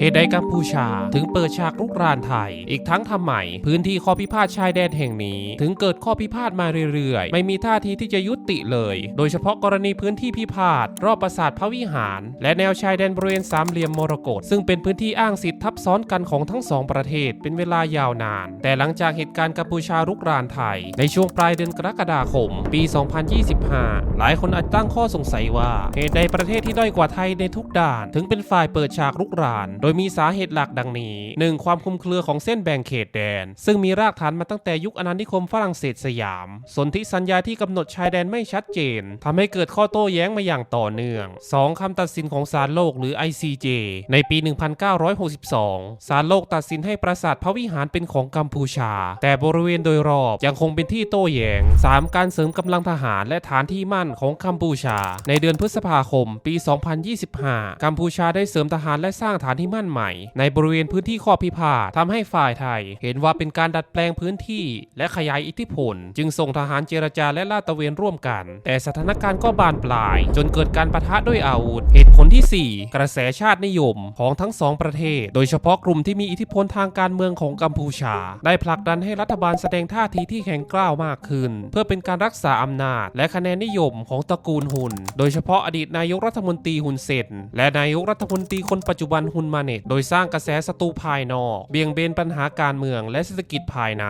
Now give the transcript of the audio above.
เหตุใดกัมพูชาถึงเปิดฉากรุกรานไทย อีกทั้งทำไมพื้นที่ข้อพิพาทชายแดนแห่งนี้ ถึงเกิดข้อพิพาทมาเรื่อยๆ ไม่มีท่าทีที่จะยุติเลย โดยเฉพาะกรณีพื้นที่พิพาทรอบปราสาทพระวิหาร และแนวชายแดนบริเวณสามเหลี่ยมมรกตซึ่งเป็นพื้นที่อ้างสิทธิ์ทับซ้อนกันของทั้งสองประเทศเป็นเวลายาวนาน แต่หลังจากเหตุการณ์กัมพูชารุกรานไทย ในช่วงปลายเดือนกรกฎาคม ปี 2025 หลายคนอาจตั้งข้อสงสัยว่าเหตุใดประเทศที่ด้อยกว่าไทยในทุกด้าน ถึงเป็นฝ่ายเปิดฉากรุกรานโดยมีสาเหตุหลักดังนี้ 1. ความคลุมเครือของเส้นแบ่งเขตแดน ซึ่งมีรากฐานมาตั้งแต่ยุคอาณานิคมฝรั่งเศสสยาม สนธิสัญญาที่กำหนดชายแดนไม่ชัดเจนทำให้เกิดข้อโต้แย้งมาอย่างต่อเนื่อง 2. คำตัดสินของศาลโลกหรือ ICJ ในปี 1962 ศาลโลกตัดสินให้ปราสาทพระวิหารเป็นของกัมพูชา แต่บริเวณโดยรอบยังคงเป็นที่โต้แย้ง 3. การเสริมกำลังทหารและฐานที่มั่นของกัมพูชา ในเดือนพฤษภาคม ปี 2025 กัมพูชาได้เสริมทหารและสร้างฐานที่มั่นใหม่ ในบริเวณพื้นที่ข้อพิพาททำให้ฝ่ายไทย เห็นว่าเป็นการดัดแปลงพื้นที่ และขยายอิทธิพล จึงส่งทหารเจรจาและลาดตระเวนร่วมกัน แต่สถานการณ์ก็บานปลาย จนเกิดการประทะด้วยอาวุธ เหตุผลที่ 4 กระแสชาตินิยมของทั้งสองประเทศ โดยเฉพาะกลุ่มที่มีอิทธิพลทางการเมืองของกัมพูชา ได้ผลักดันให้รัฐบาลแสดงท่าทีที่แข็งกร้าวมากขึ้น เพื่อเป็นการรักษาอำนาจ และคะแนนนิยมของตระกูลฮุน โดยเฉพาะอดีตนายกรัฐมนตรีฮุนเซนและนายกรัฐมนตรีคนปัจจุบันฮุนมาเน็ต โดยสร้างกระแสศัตรูภายนอก เบี่ยงเบนปัญหาการเมืองและเศรษฐกิจภายใน